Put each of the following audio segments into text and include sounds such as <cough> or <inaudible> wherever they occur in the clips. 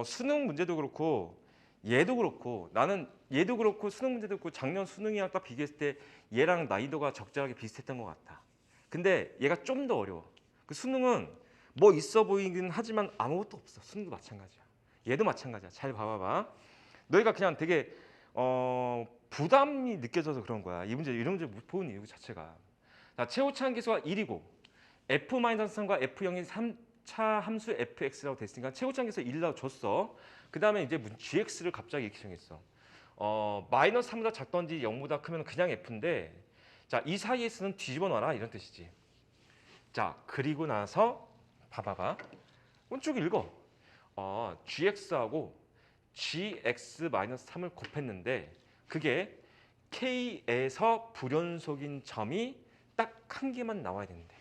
어, 수능 문제도 그렇고 얘도 그렇고 나는 얘도 그렇고 수능 문제도 그렇고 작년 수능이랑 딱 비교했을 때 얘랑 난이도가 적절하게 비슷했던 것 같아. 근데 얘가 좀 더 어려워. 그 수능은 뭐 있어 보이긴 하지만 아무것도 없어. 수능도 마찬가지야. 얘도 마찬가지야. 잘 봐봐봐. 너희가 그냥 되게 어, 부담이 느껴져서 그런 거야. 이 문제 이런 문제 못 보는 이유 자체가. 자, 최고차항 계수가 1이고 f-3과 f0이 3 차 함수 fx라고 됐으니까 계수 1이라고 줬어. 그 다음에 이제 문- gx를 갑자기 이렇게 정했어. 어, 마이너스 3보다 작던지 0보다 크면 그냥 f인데 자, 이 사이에 쓰는 뒤집어 놔라 이런 뜻이지. 자, 그리고 나서 봐봐봐. 쭉 읽어. 어, gx하고 gx-3을 곱했는데 그게 k에서 불연속인 점이 딱 한 개만 나와야 되는데.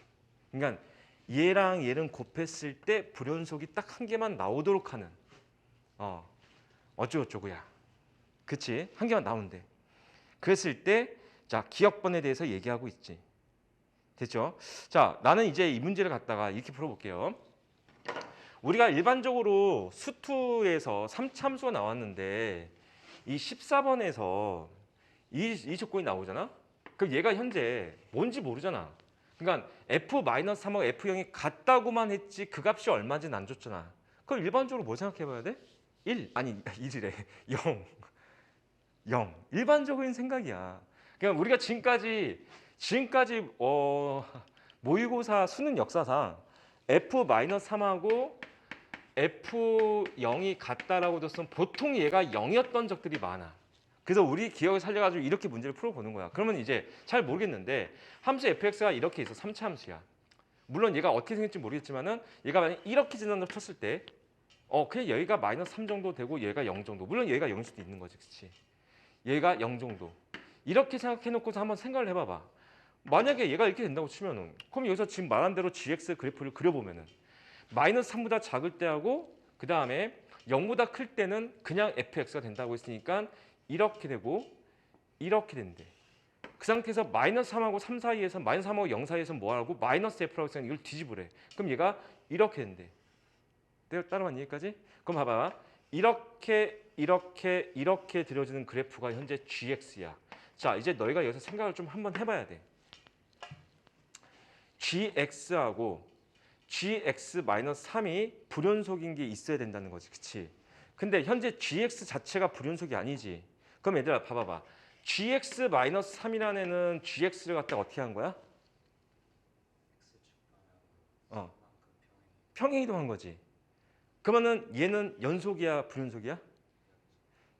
그러니까 얘랑 얘를 곱했을 때 불연속이 딱 한 개만 나오도록 하는 어 어쩌고저쩌고야. 그치? 한 개만 나오는데. 그랬을 때 자, 기억번에 대해서 얘기하고 있지. 됐죠? 자, 나는 이제 이 문제를 갖다가 이렇게 풀어볼게요. 우리가 일반적으로 수투에서 3참수가 나왔는데 이 14번에서 이, 이 조건이 나오잖아? 그럼 얘가 현재 뭔지 모르잖아. 그러니까 f-3하고 f0이 같다고만 했지 그 값이 얼마인지는 안 줬잖아. 그럼 일반적으로 뭐 생각해 봐야 돼? 1 아니 1이래 0 0 일반적인 생각이야. 그러니까 우리가 지금까지 지금까지 어, 모의고사 수능 역사상 f-3하고 f0이 같다라고 줬으면 보통 얘가 0이었던 적들이 많아. 그래서 우리 기억을 살려가지고 이렇게 문제를 풀어보는 거야. 그러면 이제 잘 모르겠는데 함수 fx가 이렇게 있어. 3차 함수야. 물론 얘가 어떻게 생길지 모르겠지만은 얘가 만약 이렇게 진단을 쳤을 때 어, 그냥 여기가 마이너스 3 정도 되고 얘가 0 정도. 물론 얘가 0일 수도 있는 거지. 그치? 얘가 0 정도. 이렇게 생각해 놓고서 한번 생각을 해봐봐. 만약에 얘가 이렇게 된다고 치면은 그럼 여기서 지금 말한 대로 gx 그래프를 그려보면은 마이너스 3보다 작을 때하고 그 다음에 0보다 클 때는 그냥 fx가 된다고 했으니까 이렇게 되고 이렇게 된대. 그 상태에서 마이너스 3하고 3 사이에서 마이너스 3하고 0 사이에서 뭐 하고 마이너스 f라고 했으면 이걸 뒤집으래. 그럼 얘가 이렇게 된대. 따라왔니 여기까지? 그럼 봐봐. 이렇게 이렇게 이렇게 들어지는 그래프가 현재 gx야. 자 이제 너희가 여기서 생각을 좀 한번 해봐야 돼. gx하고 gx-3이 불연속인 게 있어야 된다는 거지. 그치? 근데 현재 gx 자체가 불연속이 아니지. 그럼 얘들아 봐봐봐. gx-3이라는 애는 gx를 갖다가 어떻게 한 거야? 어. 평행이동 한 거지. 그러면은 얘는 연속이야, 불연속이야?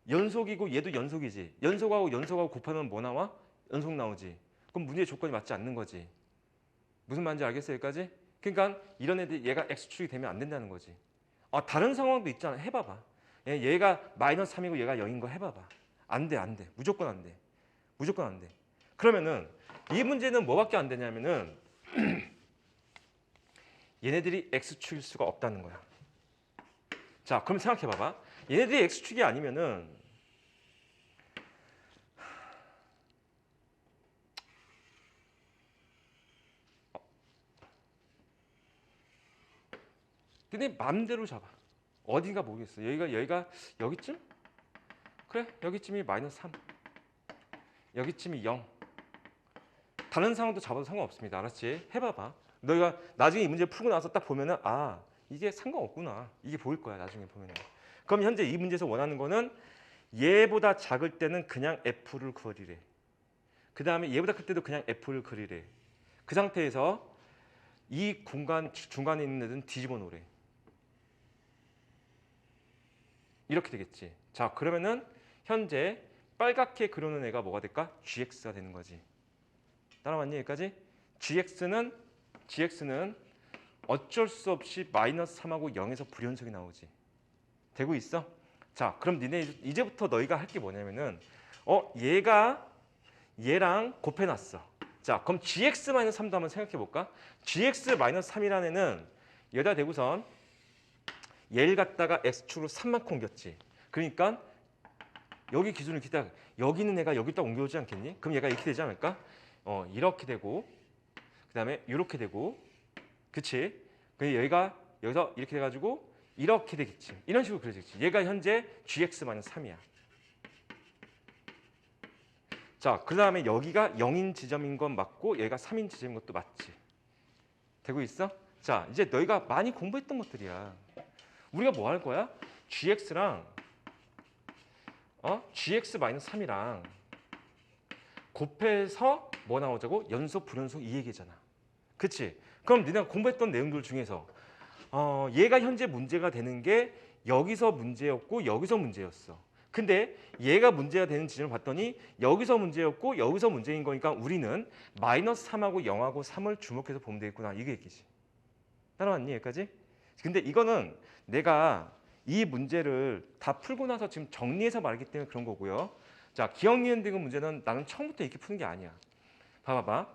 연속이고 얘도 연속이지. 연속하고 연속하고 곱하면 뭐 나와? 연속 나오지. 그럼 문제의 조건이 맞지 않는 거지. 무슨 말인지 알겠어요, 여기까지? 그러니까 이런 애들 얘가 x축이 되면 안 된다는 거지. 아, 다른 상황도 있잖아. 해봐봐. 얘- 얘가 마이너스 3이고 얘가 0인 거 해봐봐. 안 돼, 안 돼. 무조건 안 돼. 무조건 안 돼. 그러면은 이 문제는 뭐밖에 안 되냐면은 <clears throat> 얘네들이 x축일 수가 없다는 거야. 자, 그럼 생각해 봐봐. 얘네들이 x축이 아니면은 근데 맘대로 잡아. 어딘가 모르겠어. 여기가 여기가 여기쯤? 그래 여기쯤이 마이너스 3 여기쯤이 0 다른 상황도 잡아도 상관없습니다. 알았지? 해봐봐. 너희가 나중에 이 문제 풀고 나서 딱 보면은 아 이게 상관없구나. 이게 보일 거야 나중에 보면은. 그럼 현재 이 문제에서 원하는 거는 얘보다 작을 때는 그냥 F를 그리래. 그 다음에 얘보다 클 때도 그냥 F를 그리래. 그 상태에서 이 공간 중간에 있는 애들은 뒤집어 놓으래. 이렇게 되겠지. 자 그러면은 현재 빨갛게 그려놓은 애가 뭐가 될까? GX가 되는 거지. 따라왔니 여기까지? GX는 GX는 어쩔 수 없이 마이너스 3하고 0에서 불연속이 나오지. 되고 있어? 자, 그럼 니네 이제- 이제부터 너희가 할 게 뭐냐면은 어 얘가 얘랑 곱해놨어. 자, 그럼 GX 마이너스 3도 한번 생각해 볼까? GX 마이너스 3이라는 애는 여기다 대고선 얘를 갖다가 x축으로 3만큼 옮겼지. 그러니까 여기 기준을 기다 여기 있는 애가 여기 딱 옮겨오지 않겠니? 그럼 얘가 이렇게 되지 않을까? 어 이렇게 되고 그 다음에 이렇게 되고 그치? 그 여기가 여기서 이렇게 돼가지고 이렇게 되겠지. 이런 식으로 그려지겠지. 얘가 현재 gx-3이야. 자, 그 다음에 여기가 0인 지점인 건 맞고 얘가 3인 지점인 것도 맞지. 되고 있어? 자, 이제 너희가 많이 공부했던 것들이야. 우리가 뭐 할 거야? gx랑 어? gx-3이랑 곱해서 뭐 나오자고? 연속 불연속 이 얘기잖아. 그치? 그럼 니네가 공부했던 내용들 중에서 어, 얘가 현재 문제가 되는 게 여기서 문제였고 여기서 문제였어. 근데 얘가 문제가 되는 지점을 봤더니 여기서 문제였고 여기서 문제인 거니까 우리는 마이너스 3하고 0하고 3을 주목해서 보면 되겠구나. 이게 얘기지. 따라왔니 여기까지? 근데 이거는 내가 이 문제를 다 풀고 나서 지금 정리해서 말하기 때문에 그런 거고요. 자, 기억 니은 등은 문제는 나는 처음부터 이렇게 푸는 게 아니야. 봐봐봐.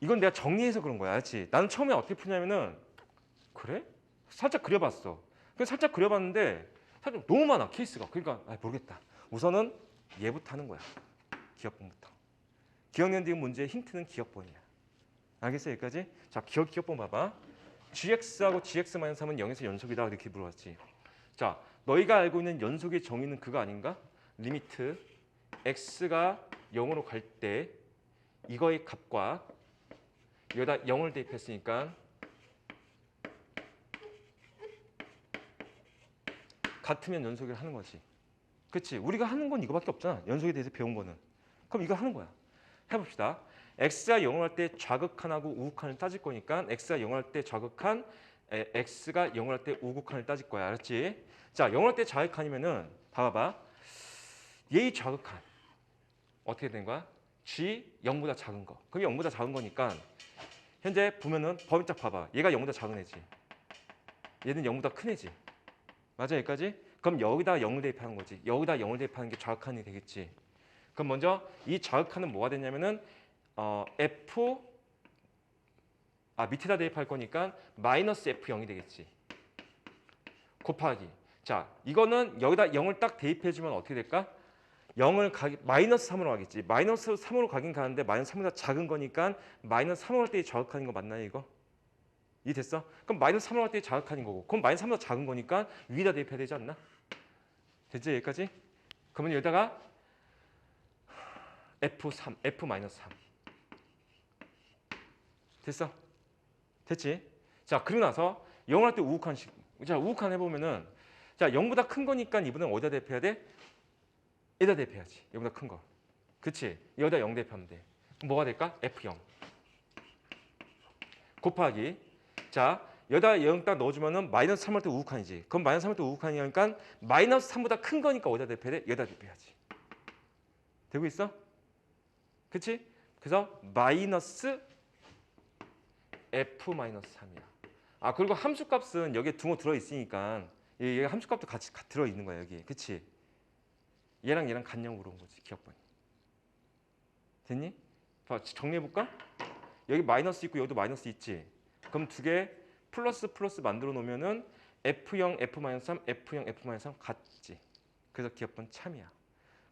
이건 내가 정리해서 그런 거야. 알지? 나는 처음에 어떻게 푸냐면은 그래? 살짝 그려봤어. 그 살짝 그려봤는데 살짝 너무 많아 케이스가. 그러니까 아, 모르겠다. 우선은 얘부터 하는 거야. 기억번부터. 기억 니은 등은 문제의 힌트는 기억번이야. 알겠어 여기까지? 자, 기억 기억번 봐봐. Gx하고 gx-3은 0에서 연속이다 이렇게 물어봤지. 자, 너희가 알고 있는 연속의 정의는 그거 아닌가? 리미트 x가 0으로 갈 때 이거의 값과 여기다 0을 대입했으니까 같으면 연속을 하는 거지. 그렇지? 우리가 하는 건 이거밖에 없잖아. 연속에 대해서 배운 거는. 그럼 이거 하는 거야. 해봅시다. X가 0을 할 때 좌극한하고 우극한을 따질 거니까 x가 0을 할 때 좌극한, 에, x가 0을 할 때 우극한을 따질 거야. 알았지? 자, 0을 할 때 좌극한이면은 봐봐. 얘의 좌극한 어떻게 된 거야? g 0보다 작은 거. 그게 0보다 작은 거니까 현재 보면은 범위 딱 봐봐. 얘가 0보다 작은 애지. 얘는 0보다 큰 애지. 맞아 여기까지? 그럼 여기다 0을 대입하는 거지. 여기다 0을 대입하는 게 좌극한이 되겠지. 그럼 먼저 이 좌극한은 뭐가 되냐면은 어, f 아 밑에다 대입할 거니까 마이너스 f0이 되겠지. 곱하기. 자, 이거는 여기다 0을 딱 대입해주면 어떻게 될까? 0을 가 마이너스 3으로 가겠지. 마이너스 3으로 가긴 가는데 마이너스 3보다 작은 거니까 마이너스 3으로 할때 좌극한인 거 맞나요 이거? 이 됐어? 그럼 마이너스 3으로 할때 좌극한인 거고 그럼 마이너스 3보다 작은 거니까 위에다 대입해야 되지 않나? 됐지 여기까지? 그러면 여기다가 F3, F-3 됐어? 됐지? 자 그리고 나서 0을 할 때 우극한식 자 우극한 해보면은 자 0보다 큰 거니까 이분은 어디다 대입해야 돼? 여기다 대입해야지. 여기보다 큰 거. 그치? 여기다 0 대입하면 돼. 뭐가 될까? F0. 곱하기. 자, 여기다 0 딱 넣어주면은 마이너스 3할 때 우극한이지. 그럼 마이너스 3할 때 우극한이니까 마이너스 3보다 큰 거니까 어디다 대입해야 돼? 여기다 대입해야지. 되고 있어? 그치? 그래서 마이너스 F-3이야. 아, 그리고 함수값은 여기에 둥어 들어있으니까 얘 함수값도 같이 가- 들어있는 거야, 여기. 그치? 얘랑 얘랑 간형으로 온 거지 기억번이 됐니? 봐 정리해 볼까? 여기 마이너스 있고 여기도 마이너스 있지 그럼 두 개 플러스 플러스 만들어 놓으면은 F0 F-3 F0 F-3 같지 그래서 기억번 참이야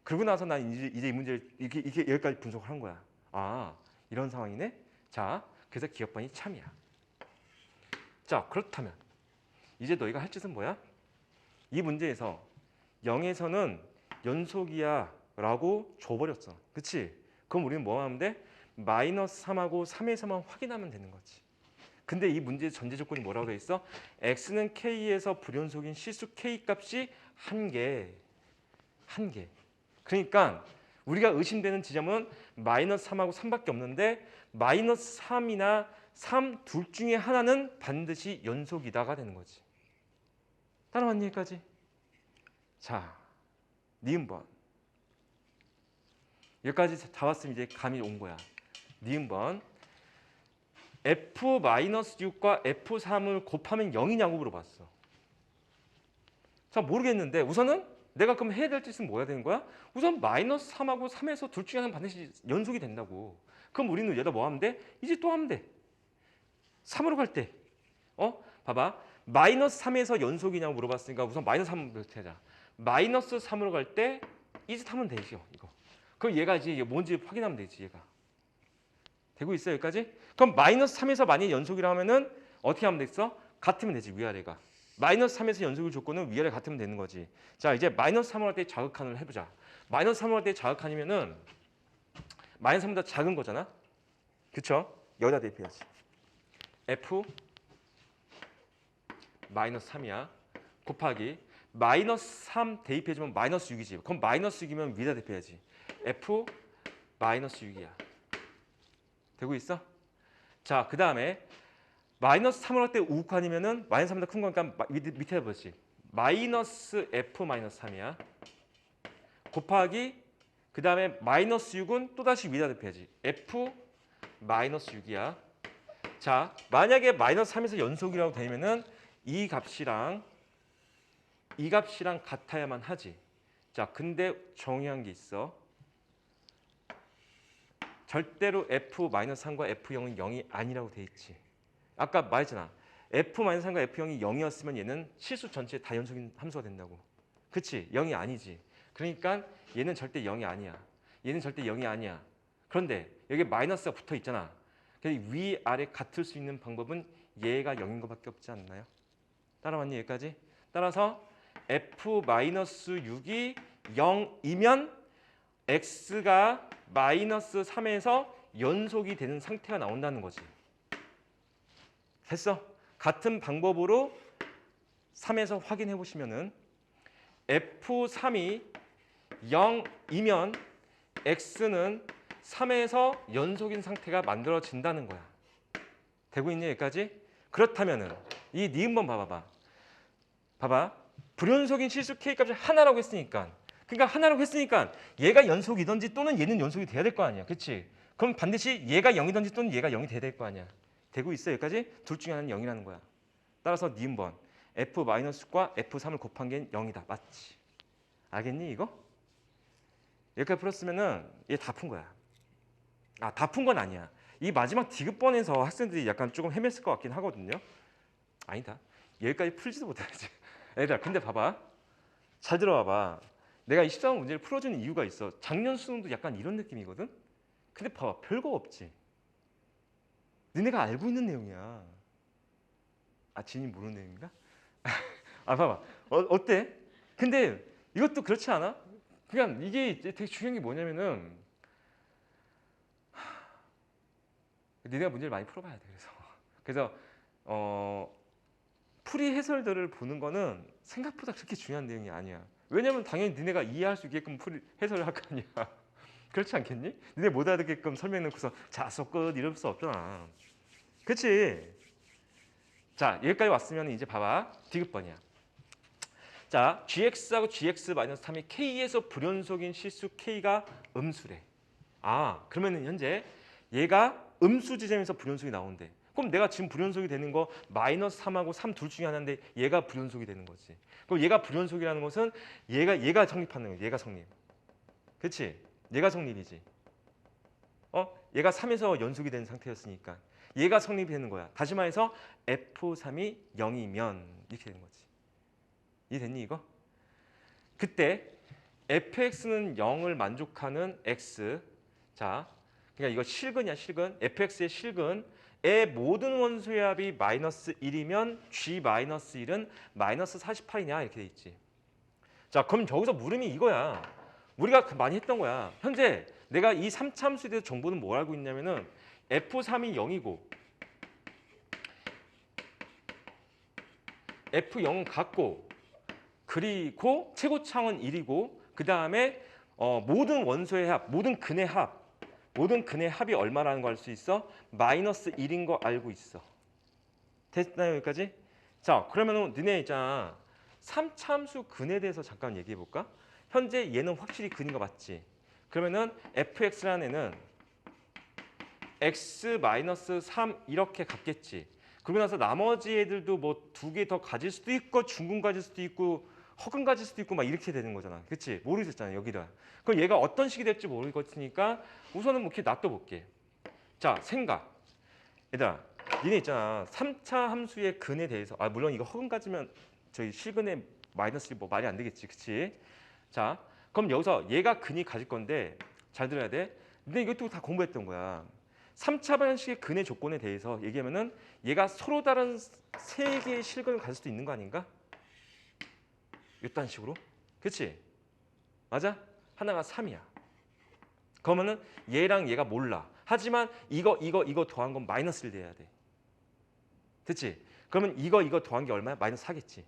그러고 나서 난 이제, 이제 이 문제를 이게, 이게 여기까지 분석을 한 거야 아 이런 상황이네 자 그래서 기억번이 참이야 자 그렇다면 이제 너희가 할 짓은 뭐야? 이 문제에서 0에서는 연속이야 라고 줘버렸어 그치? 그럼 우리는 뭐 하면 돼? 마이너스 3하고 3에서만 확인하면 되는 거지 근데 이 문제의 전제 조건이 뭐라고 돼 있어? x는 k에서 불연속인 실수 k 값이 한 개 한 개 그러니까 우리가 의심되는 지점은 마이너스 3하고 3밖에 없는데 마이너스 3이나 3 둘 중에 하나는 반드시 연속이다가 되는 거지. 따라왔니 여기까지? 자 니은번. 여기까지 다 왔으면 이제 감이 온 거야. 니은번. F-6과 F3을 곱하면 0이냐고 물어봤어. 자 모르겠는데 우선은 내가 그럼 해야 될 짓은 뭐야 되는 거야? 우선 마이너스 3하고 3에서 둘 중에 하나는 반드시 연속이 된다고 그럼 우리는 여기다 뭐 하면 돼? 이제 또 하면 돼 3으로 갈 때 어? 봐봐 마이너스 3에서 연속이냐고 물어봤으니까 우선 마이너스 3부터 하자 마이너스 3으로 갈 때 이제 하면 되죠 이거. 그럼 얘가 이제 뭔지 확인하면 되지 얘가. 되고 있어 여기까지? 그럼 마이너스 3에서 만약 연속이라 하면은 어떻게 하면 되겠어? 같으면 되지 위아래가. 마이너스 3에서 연속일 조건은 위아래 같으면 되는 거지. 자 이제 마이너스 3을 할 때 자극한을 해보자. 마이너스 3을 할 때 자극한이면은 마이너스 3보다 작은 거잖아. 그쵸? 여기다 대입해야지. F 마이너스 3이야. 곱하기 마이너스 3 대입해주면 마이너스 6이지. 그럼 마이너스 6이면 위에다 대입해야지. F 마이너스 6이야. 되고 있어? 자, 그 다음에 마이너스 3을 할때 우극한이면은 마이너스 3보다 큰 거니까 마- 밑에, 밑에 보지. 마이너스 F 마이너스 3이야. 곱하기 그 다음에 마이너스 6은 또다시 위에다 대입해야지. F 마이너스 6이야. 자, 만약에 마이너스 3에서 연속이라고 되면은 이 값이랑 이 값이랑 같아야만 하지. 자, 근데 정의한 게 있어. 절대로 f-3과 f0은 0이 아니라고 돼 있지. 아까 말했잖아. f-3과 f0이 0이었으면 얘는 실수 전체에 다 연속인 함수가 된다고. 그치? 0이 아니지. 그러니까 얘는 절대 0이 아니야. 얘는 절대 0이 아니야. 그런데 여기 마이너스가 붙어 있잖아. 그래서 위 아래 같을 수 있는 방법은 얘가 0인 것밖에 없지 않나요? 따라왔니 여기까지? 따라서 f-6이 0이면 x가 마이너스 3에서 연속이 되는 상태가 나온다는 거지. 됐어? 같은 방법으로 3에서 확인해 보시면은 f3이 0이면 x는 3에서 연속인 상태가 만들어진다는 거야. 되고 있니 여기까지? 그렇다면은 이 니은번 봐봐봐. 봐봐. 불연속인 실수 k 값이 하나라고 했으니까 그러니까 하나라고 했으니까 얘가 연속이든지 또는 얘는 연속이 돼야 될 거 아니야. 그렇지? 그럼 반드시 얘가 0이든지 또는 얘가 0이 돼야 될 거 아니야. 되고 있어 여기까지? 둘 중에 하나는 0이라는 거야. 따라서 니은번 f-과 f3을 곱한 게 0이다. 맞지? 알겠니 이거? 여기까지 풀었으면은 얘 다 푼 거야. 아, 다 푼 건 아니야. 이 마지막 디귿번에서 학생들이 약간 조금 헤맸을 것 같긴 하거든요. 아니다. 여기까지 풀지도 못하지. <laughs> 애들아, 근데 봐봐. 잘 들어봐봐. 내가 이 13번 문제를 풀어주는 이유가 있어. 작년 수능도 약간 이런 느낌이거든. 근데 봐봐, 별거 없지. 너네가 알고 있는 내용이야. 아, 진이 모르는 내용인가? <laughs> 아, 봐봐. 어, 어때? 근데 이것도 그렇지 않아? 그냥 이게 되게 중요한 게 뭐냐면은 하, 니네가 문제를 많이 풀어봐야 돼. 그래서 <laughs> 그래서 어, 풀이 해설들을 보는 거는 생각보다 그렇게 중요한 내용이 아니야. 왜냐면 당연히 니네가 이해할 수 있게끔 풀이 해설을 할 거 아니야. <laughs> 그렇지 않겠니? 니네 못 알아듣게끔 설명 넣고서 자, 쏙끝 이럴 수 없잖아. 그렇지? 자, 여기까지 왔으면 이제 봐봐. 디귿번이야. 자, gx하고 gx-3이 k에서 불연속인 실수 k가 음수래. 아, 그러면은 현재 얘가 음수 지점에서 불연속이 나온대. 그럼 내가 지금 불연속이 되는 거 마이너스 3하고 3 둘 중에 하나인데 얘가 불연속이 되는 거지. 그럼 얘가 불연속이라는 것은 얘가 얘가 성립하는 거야. 얘가 성립. 그렇지? 얘가 성립이지. 어? 얘가 3에서 연속이 된 상태였으니까 얘가 성립이 되는 거야. 다시 말해서 f3이 0이면 이렇게 되는 거지. 이해됐니 이거? 그때 fx는 0을 만족하는 x 자 그러니까 이거 실근이야 실근 fx의 실근의 모든 원소의 합이 마이너스 1이면 g 마이너스 1은 마이너스 48이냐 이렇게 돼 있지 자 그럼 저기서 물음이 이거야 우리가 그 많이 했던 거야 현재 내가 이 3참수에 대해서 정보는 뭘 알고 있냐면은 f3이 0이고 f0은 같고 그리고 최고창은 1이고 그 다음에 어, 모든 원소의 합, 모든 근의 합, 모든 근의 합이 얼마라는 거알수 있어? 마이너스 1인 거 알고 있어. 됐나요 여기까지? 자 그러면 은 너네 있잖아 3참수 근에 대해서 잠깐 얘기해 볼까? 현재 얘는 확실히 근인 거 맞지? 그러면은 fx라는 애는 x 마이너스 3 이렇게 같겠지. 그러고 나서 나머지 애들도 뭐 두 개 더 가질 수도 있고 중근 가질 수도 있고 허근 가질 수도 있고 막 이렇게 되는 거잖아. 그렇지? 모르겠잖아 여기다. 그럼 얘가 어떤 식이 될지 모르겠으니까 우선은 뭐 이렇게 놔둬볼게. 자 생각. 얘들아 니네 있잖아 3차 함수의 근에 대해서 아 물론 이거 허근 가지면 저희 실근의 마이너스 뭐 말이 안 되겠지. 그렇지? 자 그럼 여기서 얘가 근이 가질 건데 잘 들어야 돼. 근데 이것도 다 공부했던 거야. 3차 방정식의 근의 조건에 대해서 얘기하면은 얘가 서로 다른 세 개의 실근을 가질 수도 있는 거 아닌가? 이딴 식으로. 그치? 맞아? 하나가 3이야. 그러면은 얘랑 얘가 몰라. 하지만 이거 이거 이거 더한 건 마이너스를 돼야 돼. 됐지? 그러면 이거 이거 더한 게 얼마야? 마이너스 4겠지.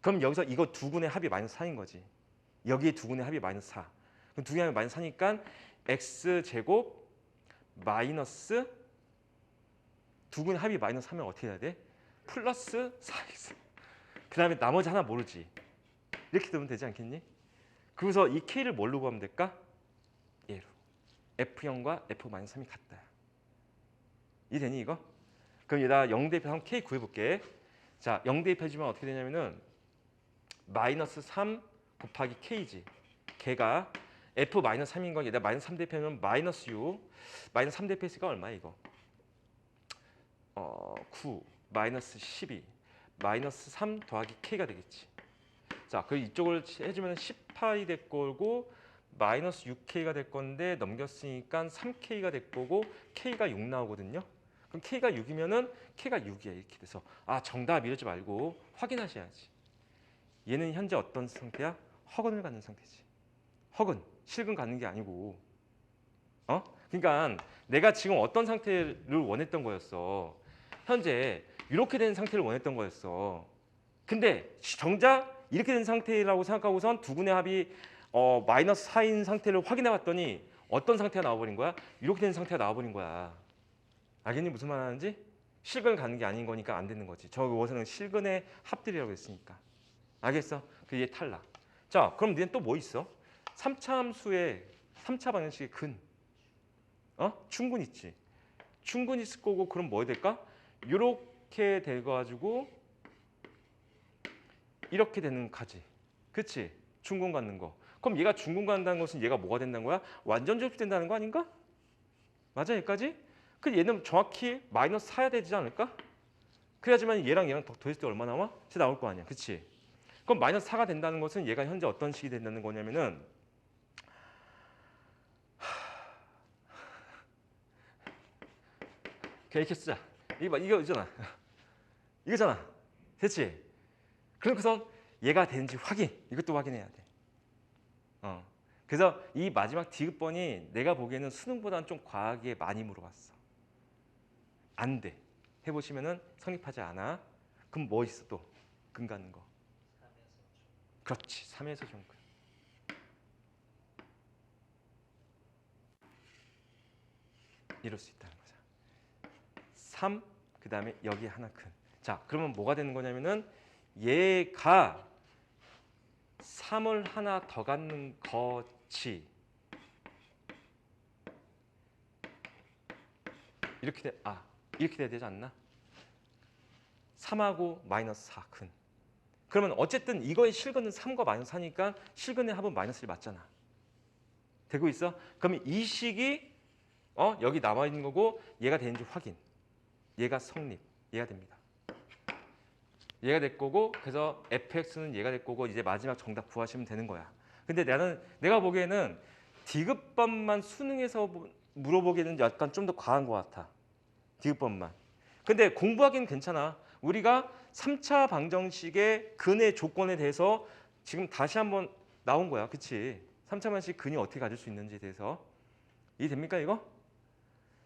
그럼 여기서 이거 두 군의 합이 마이너스 4인 거지. 여기에 두 군의 합이 마이너스 4. 그럼 두 개의 합이 마이너스 4니까 x 제곱 마이너스 두 군의 합이 마이너스 3면 어떻게 해야 돼? 플러스 4x. 그 다음에 나머지 하나 모르지. 이렇게 되면 되지 않겠니? 그래서 이 k를 뭘로 구하면 될까? 얘로. f0과 f-3이 같다. 이해되니 이거? 그럼 얘다 0 대입해서 k 구해볼게. 자, 0 대입해주면 어떻게 되냐면은 마이너스 3 곱하기 k지. 걔가 f 마이너스 3인 건 얘다 마이너스 3 대입하면 마이너스 6. 마이너스 3 대입했으니까 얼마 이거? 어, 9 마이너스 12 마이너스 3 더하기 k가 되겠지. 자, 그 이쪽을 해주면 18이 될 거고 마이너스 6k가 될 건데 넘겼으니까 3k가 될 거고 k가 6 나오거든요. k가 6이면은 k가 6이야 이렇게 돼서 아 정답 이러지 말고 확인하셔야지. 얘는 현재 어떤 상태야? 허근을 갖는 상태지. 허근 실근 갖는 게 아니고 어? 그러니까 내가 지금 어떤 상태를 원했던 거였어. 현재 이렇게 된 상태를 원했던 거였어. 근데 정작 이렇게 된 상태라고 생각하고선 두 군의 합이 어, 마이너스 4인 상태를 확인해 봤더니 어떤 상태가 나와버린 거야? 이렇게 된 상태가 나와버린 거야. 알겠니 무슨 말 하는지? 실근을 가는 게 아닌 거니까 안 되는 거지. 저 원서는 실근의 합들이라고 했으니까. 알겠어? 그얘 탈락. 자, 그럼 니는 또뭐 있어? 3차 함수의 3차 방정식의 근. 어? 충분 있지. 충분 있을 거고 그럼 뭐 해야 될까? 이렇게 돼 가지고 이렇게 되는 가지. 그치? 중군 갖는 거. 그럼 얘가 중군 갖는다는 것은 얘가 뭐가 된다는 거야? 완전 접수된다는 거 아닌가? 맞아 여기까지? 그 얘는 정확히 마이너스 4야 되지 않을까? 그래야지만 얘랑 얘랑 더 더했을 때 얼마 나와? 제 나올 거 아니야. 그치? 그럼 마이너스 4가 된다는 것은 얘가 현재 어떤 식이 된다는 거냐면은 그냥 이렇게 쓰자. 이거 봐, 이거 있잖아. 이거잖아. 됐지? 그러고선 얘가 되는지 확인. 이것도 확인해야 돼. 어. 그래서 이 마지막 디귿번이 내가 보기에는 수능보다는 좀 과하게 많이 물어봤어. 안 돼. 해보시면은 성립하지 않아. 그럼 뭐 있어 또? 근 갖는 거. 그렇지. 3에서 좀 근. 이럴 수 있다는 거죠. 3 그 다음에 여기 하나 큰. 자, 그러면 뭐가 되는 거냐면은 얘가 3을 하나 더 갖는 거지. 이렇게 돼. 아, 이렇게 돼야 되지 않나? 3하고 마이너스 4 큰. 그러면 어쨌든 이거의 실근은 3과 마이너스 4니까 실근의 합은 마이너스 1 맞잖아. 되고 있어? 그러면 이 식이 어, 여기 남아 있는 거고 얘가 되는지 확인. 얘가 성립. 얘가 됩니다. 얘가 될 거고 그래서 fx는 얘가 될 거고 이제 마지막 정답 구하시면 되는 거야. 근데 나는 내가 보기에는 디귿번만 수능에서 보- 물어보기에는 약간 좀 더 과한 것 같아. 디귿번만. 근데 공부하기는 괜찮아. 우리가 3차 방정식의 근의 조건에 대해서 지금 다시 한번 나온 거야. 그치? 3차 방정식 근이 어떻게 가질 수 있는지에 대해서 이해됩니까 이거?